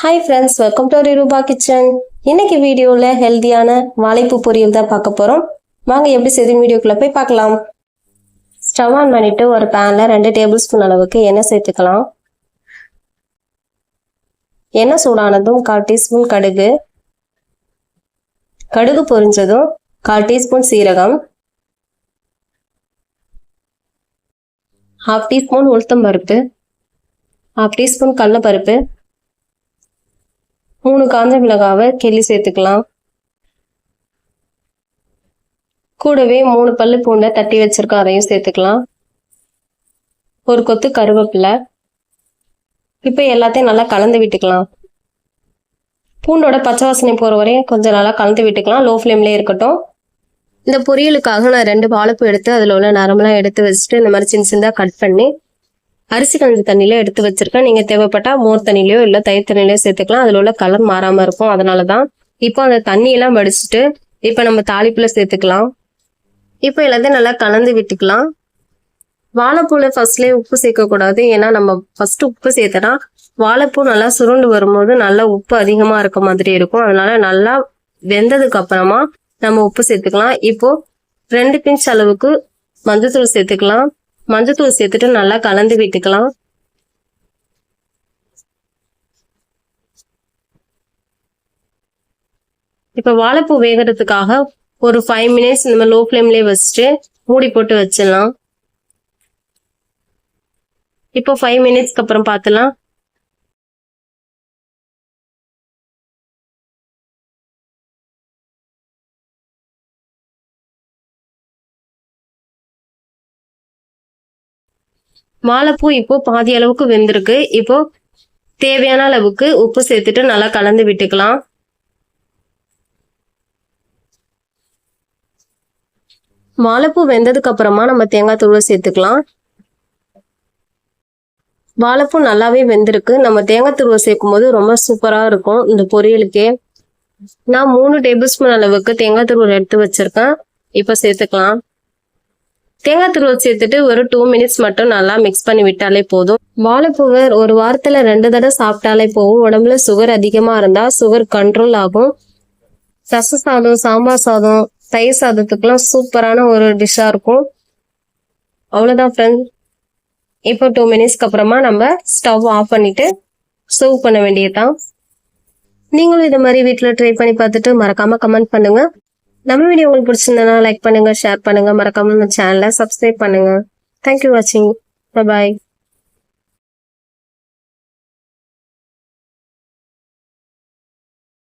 Hi friends welcome to Rupa kitchen இன்னைக்கு வீடியோவில் ஹெல்தியான வாழைப்பூ பொரியல் தான் பார்க்க போகிறோம் வாங்க எப்படி செய்து வீடியோக்குள்ளே போய் பார்க்கலாம். ஸ்டவ் ஆன் பண்ணிவிட்டு ஒரு பேனில் ரெண்டு டேபிள் ஸ்பூன் அளவுக்கு எண்ணெய் சேர்த்துக்கலாம். எண்ணெய் சூடானதும் கால் டீஸ்பூன் கடுகு. கடுகு பொரிஞ்சதும் கால் டீஸ்பூன் சீரகம். ஹாஃப் டீஸ்பூன் உளுத்தம் பருப்பு. ஹாஃப் டீஸ்பூன் கடலப்பருப்பு. மூணு காஞ்ச மிளகாவை கிள்ளி சேர்த்துக்கலாம். கூடவே மூணு பல்லு பூண்டை தட்டி வச்சிருக்கோம் அதையும் சேர்த்துக்கலாம். ஒரு கொத்து கருவேப்பிலை. இப்போ எல்லாத்தையும் நல்லா கலந்து விட்டுக்கலாம். பூண்டோட பச்சை வாசனை போகிற வரையும் கொஞ்சம் நல்லா கலந்து விட்டுக்கலாம். லோ ஃப்ளேம்லேயே இருக்கட்டும். இந்த பொரியலுக்காக நான் ரெண்டு வாழைப்பூ எடுத்து அதில் உள்ள நரம்பெலாம் எடுத்து வச்சுட்டு இந்த மாதிரி சின்ன சின்னதாக கட் பண்ணி அரிசி கஞ்சி தண்ணியில எடுத்து வச்சிருக்கேன். நீங்க தேவைப்பட்டா மோர் தண்ணிலையோ இல்ல தயிர் தண்ணிலையோ சேர்த்துக்கலாம். அதுல உள்ள கலர் மாறாம இருக்கும். அதனாலதான் இப்போ அந்த தண்ணியெல்லாம் வடிச்சிட்டு இப்போ நம்ம தாளிப்புல சேர்த்துக்கலாம். இப்போ எல்லாத்தையும் நல்லா கலந்து விட்டுக்கலாம். வாழைப்பூல ஃபர்ஸ்ட்லேயே உப்பு சேர்க்கக்கூடாது. ஏன்னா நம்ம ஃபர்ஸ்ட் உப்பு சேர்த்தனா வாழைப்பூ நல்லா சுருண்டு வரும்போது நல்லா உப்பு அதிகமா இருக்க மாதிரி இருக்கும். அதனால நல்லா வெந்ததுக்கு அப்புறமா நம்ம உப்பு சேர்த்துக்கலாம். இப்போ ரெண்டு பிஞ்ச் அளவுக்கு மஞ்சத்தூள் சேர்த்துக்கலாம். மஞ்சத்தூள் சேர்த்துட்டு நல்லா கலந்து விட்டுக்கலாம். இப்போ வாழைப்பூ வேகிறதுக்காக ஒரு ஃபைவ் மினிட்ஸ் இந்த மாதிரி லோ ஃப்ளேம்லேயே வச்சுட்டு மூடி போட்டு வச்சிடலாம். இப்போ ஃபைவ் மினிட்ஸ்க்கு அப்புறம் பார்த்துலாம் வாழைப்பூ இப்போ பாதி அளவுக்கு வெந்திருக்கு. இப்போ தேவையான அளவுக்கு உப்பு சேர்த்துட்டு நல்லா கலந்து விட்டுக்கலாம். வாழைப்பூ வெந்ததுக்கு அப்புறமா நம்ம தேங்காய் தூளை சேர்த்துக்கலாம். வாழைப்பூ நல்லாவே வெந்திருக்கு. நம்ம தேங்காய் தூள் சேர்க்கும் போது ரொம்ப சூப்பரா இருக்கும் இந்த பொரியலுக்கே. நான் மூணு டேபிள் ஸ்பூன் அளவுக்கு தேங்காய் தூள் எடுத்து வச்சிருக்கேன். இப்போ சேர்த்துக்கலாம். தேங்காய் துருவல் சேர்த்துட்டு ஒரு டூ மினிட்ஸ் மட்டும் நல்லா மிக்ஸ் பண்ணி விட்டாலே போதும். வாழைப்பூவை ஒரு வாரத்துல ரெண்டு தடவை சாப்பிட்டாலே போகும் உடம்புல சுகர் அதிகமா இருந்தா சுகர் கண்ட்ரோல் ஆகும். ரச சாதம் சாம்பார் சாதம் தயிர் சாதத்துக்குலாம் சூப்பரான ஒரு டிஷ்ஷா இருக்கும். அவ்வளோதான் ஃப்ரெண்ட் இப்போ டூ மினிட்ஸ்க்கு அப்புறமா நம்ம ஸ்டவ் ஆஃப் பண்ணிட்டு சர்வ் பண்ண வேண்டியதுதான். நீங்களும் இது மாதிரி வீட்டில் ட்ரை பண்ணி பார்த்துட்டு மறக்காம கமெண்ட் பண்ணுங்க. நம்ம வீடியோ உங்களுக்கு பிடிச்சிருந்தனா லைக் பண்ணுங்க ஷேர் பண்ணுங்க. மறக்காம நம்ம சேனலை சப்ஸ்கிரைப் பண்ணுங்க. தேங்க்யூ வாட்சிங் பாய்